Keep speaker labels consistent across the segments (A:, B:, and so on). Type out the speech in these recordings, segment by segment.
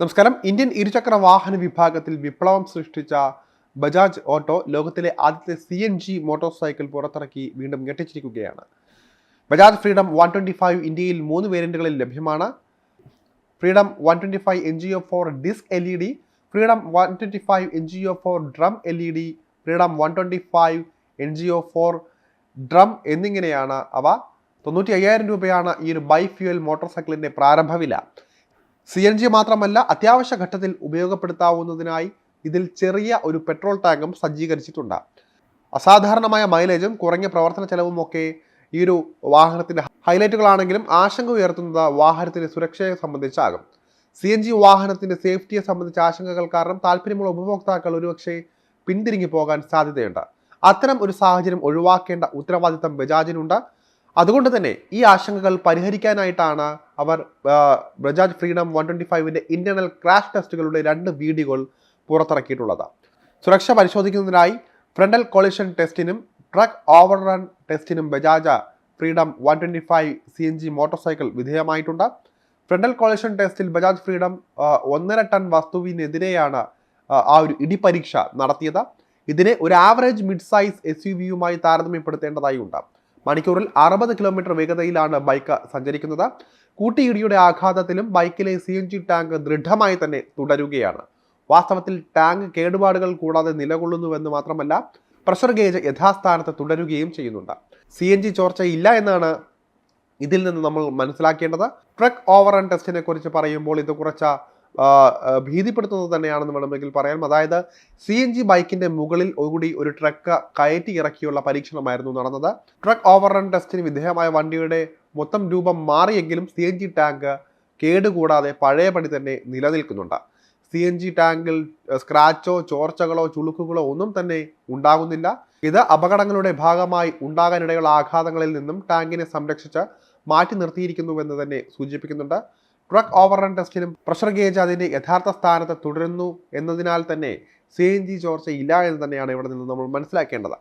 A: നമസ്കാരം. ഇന്ത്യൻ ഇരുചക്ര വാഹന വിഭാഗത്തിൽ വിപ്ലവം സൃഷ്ടിച്ച ബജാജ് ഓട്ടോ ലോകത്തിലെ ആദ്യത്തെ C N G motor cycle പുറത്തിറക്കി വീണ്ടും ഞെട്ടിച്ചിരിക്കുകയാണ്. Bajaj Freedom one twenty five ഇന്ത്യയിൽ മൂന്ന് വേരിയന്റുകളിൽ ലഭ്യമാണ്. Freedom one twenty five N G O four disc L E D Freedom one twenty five N G O four drum L E D Freedom one twenty five N G O four drum എന്നിങ്ങനെയാണ് അവ. തൊണ്ണൂറ്റി അയ്യായിരം രൂപയാണ് ഈ ഒരു by fuel motor സൈക്കിളിന്റെ പ്രാരംഭ വില സി എൻ ജി മാത്രമല്ല അത്യാവശ്യ ഘട്ടത്തിൽ ഉപയോഗപ്പെടുത്താവുന്നതിനായി ഇതിൽ ചെറിയ ഒരു പെട്രോൾ ടാങ്കും സജ്ജീകരിച്ചിട്ടുണ്ട്. അസാധാരണമായ മൈലേജും കുറഞ്ഞ പ്രവർത്തന ചെലവും ഒക്കെ ഈ ഒരു വാഹനത്തിന്റെ ഹൈലൈറ്റുകളാണെങ്കിലും ആശങ്ക ഉയർത്തുന്നത് വാഹനത്തിന്റെ സുരക്ഷയെ സംബന്ധിച്ചാകും. സി എൻ ജി വാഹനത്തിന്റെ സേഫ്റ്റിയെ സംബന്ധിച്ച ആശങ്കകൾ കാരണം താല്പര്യമുള്ള ഉപഭോക്താക്കൾ ഒരുപക്ഷെ പിന്തിരിഞ്ഞു പോകാൻ സാധ്യതയുണ്ട്. അത്തരം ഒരു സാഹചര്യം ഒഴിവാക്കേണ്ട ഉത്തരവാദിത്തം ബജാജിനുണ്ട്. അതുകൊണ്ട് തന്നെ ഈ ആശങ്കകൾ പരിഹരിക്കാനായിട്ടാണ് അവർ ബജാജ് ഫ്രീഡം വൺ ട്വന്റി ഫൈവിന്റെ ഇന്റേർണൽ ക്രാഷ് ടെസ്റ്റുകളുടെ രണ്ട് വീഡിയോകൾ പുറത്തിറക്കിയിട്ടുള്ളത്. സുരക്ഷ പരിശോധിക്കുന്നതിനായി ഫ്രണ്ടൽ കൊളിഷൻ ടെസ്റ്റിനും truck over run ടെസ്റ്റിനും Bajaj freedom one twenty five C N G motorcycle വിധേയമായിട്ടുണ്ട് frontal collision ടെസ്റ്റിൽ ബജാജ് ഫ്രീഡം ഒന്നര ടൺ വസ്തുവിനെതിരെയാണ് ആ, ഒരു ഇടിപരീക്ഷ നടത്തിയത്. ഇതിനെ ഒരു average mid size S U വിയുമായി താരതമ്യപ്പെടുത്തേണ്ടതായി ഉണ്ട്. മണിക്കൂറിൽ അറുപത് കിലോമീറ്റർ വേഗതയിലാണ് ബൈക്ക് സഞ്ചരിക്കുന്നത്. കൂട്ടിയിടിയുടെ ആഘാതത്തിലും ബൈക്കിലെ സി എൻ ജി ടാങ്ക് ദൃഢമായി തന്നെ തുടരുകയാണ്. വാസ്തവത്തിൽ ടാങ്ക് കേടുപാടുകൾ കൂടാതെ നിലകൊള്ളുന്നുവെന്ന് മാത്രമല്ല പ്രഷർ ഗേജ് യഥാസ്ഥാനത്ത് തുടരുകയും ചെയ്യുന്നുണ്ട്. സി എൻ ജി ചോർച്ച ഇല്ല എന്നാണ് ഇതിൽ നിന്ന് നമ്മൾ മനസ്സിലാക്കേണ്ടത്. ട്രക്ക് ഓവർ ആൻഡ് ടെസ്റ്റിനെ കുറിച്ച് പറയുമ്പോൾ ഇത് കുറച്ച് ഭീതിപ്പെടുത്തുന്നത് തന്നെയാണെന്ന് വേണമെങ്കിൽ പറയാം. അതായത് സി എൻ ജി ബൈക്കിന്റെ മുകളിൽ കൂടി ഒരു ട്രക്ക് കയറ്റി ഇറക്കിയുള്ള പരീക്ഷണമായിരുന്നു നടന്നത്. ട്രക്ക് ഓവർ റൺ ടെസ്റ്റിന് വിധേയമായ വണ്ടിയുടെ മൊത്തം രൂപം മാറിയെങ്കിലും സി എൻ ജി ടാങ്ക് കേടുകൂടാതെ പഴയപടി തന്നെ നിലനിൽക്കുന്നുണ്ട്. സി എൻ ജി ടാങ്കിൽ സ്ക്രാച്ചോ ചോർച്ചകളോ ചുളുക്കുകളോ ഒന്നും തന്നെ ഉണ്ടാകുന്നില്ല. ഇത് അപകടങ്ങളുടെ ഭാഗമായി ഉണ്ടാകാനിടയുള്ള ആഘാതങ്ങളിൽ നിന്നും ടാങ്കിനെ സംരക്ഷിച്ച് മാറ്റി നിർത്തിയിരിക്കുന്നുവെന്ന് തന്നെ സൂചിപ്പിക്കുന്നുണ്ട്. ട്രക്ക് ഓവർറൺ ടെസ്റ്റിനും പ്രഷർ ഗേജ് അതിന്റെ യഥാർത്ഥ സ്ഥാനത്ത് തുടരുന്നു എന്നതിനാൽ തന്നെ സി എൻ ജി ചോർച്ച ഇല്ല എന്ന് തന്നെയാണ് ഇവിടെ നിന്ന് നമ്മൾ മനസ്സിലാക്കേണ്ടത്.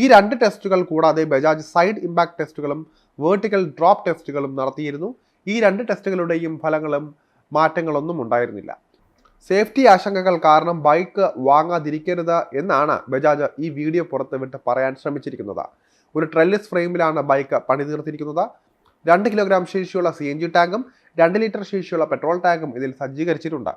A: ഈ രണ്ട് ടെസ്റ്റുകൾ കൂടാതെ ബജാജ് സൈഡ് ഇമ്പാക്ട് ടെസ്റ്റുകളും വേർട്ടിക്കൽ ഡ്രോപ്പ് ടെസ്റ്റുകളും നടത്തിയിരുന്നു. ഈ രണ്ട് ടെസ്റ്റുകളുടെയും ഫലങ്ങളും മാറ്റങ്ങളൊന്നും ഉണ്ടായിരുന്നില്ല. സേഫ്റ്റി ആശങ്കകൾ കാരണം ബൈക്ക് വാങ്ങാതിരിക്കരുത് എന്നാണ് ബജാജ് ഈ വീഡിയോ പുറത്തുവിട്ട് പറയാൻ ശ്രമിച്ചിരിക്കുന്നത്. ഒരു ട്രെല്ലിസ് ഫ്രെയിമിലാണ് ബൈക്ക് പണിതീർത്തിരിക്കുന്നത്. രണ്ട് കിലോഗ്രാം ശേഷിയുള്ള സി എൻ ജി ടാങ്കും രണ്ട് ലിറ്റർ ശേഷിയുള്ള പെട്രോൾ ടാങ്കും ഇതിൽ സജ്ജീകരിച്ചിട്ടുണ്ട്.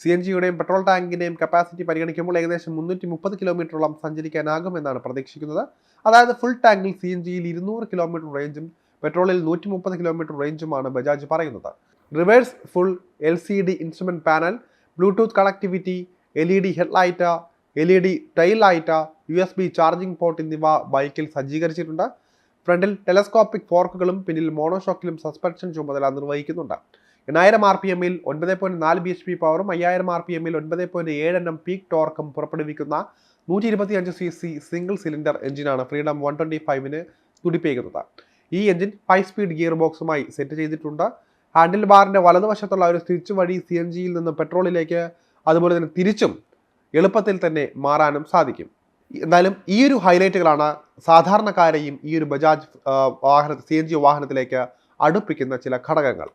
A: സി എൻ ജിയുടെയും പെട്രോൾ ടാങ്കിന്റെയും കപ്പാസിറ്റി പരിഗണിക്കുമ്പോൾ ഏകദേശം മുന്നൂറ്റി മുപ്പത് കിലോമീറ്ററോളം സഞ്ചരിക്കാനാകുമെന്നാണ് പ്രതീക്ഷിക്കുന്നത്. അതായത് ഫുൾ ടാങ്കിൽ സി എൻ ജിയിൽ ഇരുന്നൂറ് കിലോമീറ്റർ റേഞ്ചും പെട്രോളിൽ നൂറ്റി മുപ്പത് കിലോമീറ്റർ റേഞ്ചുമാണ് ബജാജ് പറയുന്നത്. Reverse full L C D instrument panel Bluetooth connectivity L E D headlight L E D tail light U S B charging port എന്നിവ ബൈക്കിൽ സജ്ജീകരിച്ചിട്ടുണ്ട്. ഫ്രണ്ടിൽ ടെലസ്കോപ്പിക് ഫോർക്കുകളും പിന്നിൽ മോണോഷോക്കിലും സസ്പെൻഷൻ ചുമതല നിർവഹിക്കുന്നുണ്ട്. എണ്ണായിരം ആർ പി എമ്മിൽ ഒൻപത് പോയിന്റ് നാല് ബി എച്ച് പി പവറും അയ്യായിരം ആർ പി എമ്മിൽ ഒൻപത് പോയിന്റ് ഏഴ് എണ്ണം പീക്ക് ടോർക്കും പുറപ്പെടുവിക്കുന്ന നൂറ്റി ഇരുപത്തി അഞ്ച് സി സി സിംഗിൾ സിലിണ്ടർ എഞ്ചിനാണ് ഫ്രീഡം വൺ ട്വന്റി ഫൈവിന് തുടിപ്പേക്കുന്നത് ഈ എഞ്ചിൻ ഫൈവ് സ്പീഡ് ഗിയർ ബോക്സുമായി സെറ്റ് ചെയ്തിട്ടുണ്ട്. ഹാൻഡിൽ ബാറിന്റെ വലതുവശത്തുള്ള ഒരു സ്വിച്ച് വഴി സി എൻ ജിയിൽ നിന്ന് പെട്രോളിലേക്ക് അതുപോലെ തന്നെ തിരിച്ചും എളുപ്പത്തിൽ തന്നെ മാറാനും സാധിക്കും. എന്നാലും ഈ ഒരു ഹൈലൈറ്റുകളാണ് സാധാരണക്കാരെയും ഈ ഒരു ബജാജ് വാഹന സി എൻ ജി വാഹനത്തിലേക്ക് അടുപ്പിക്കുന്ന ചില ഘടകങ്ങൾ.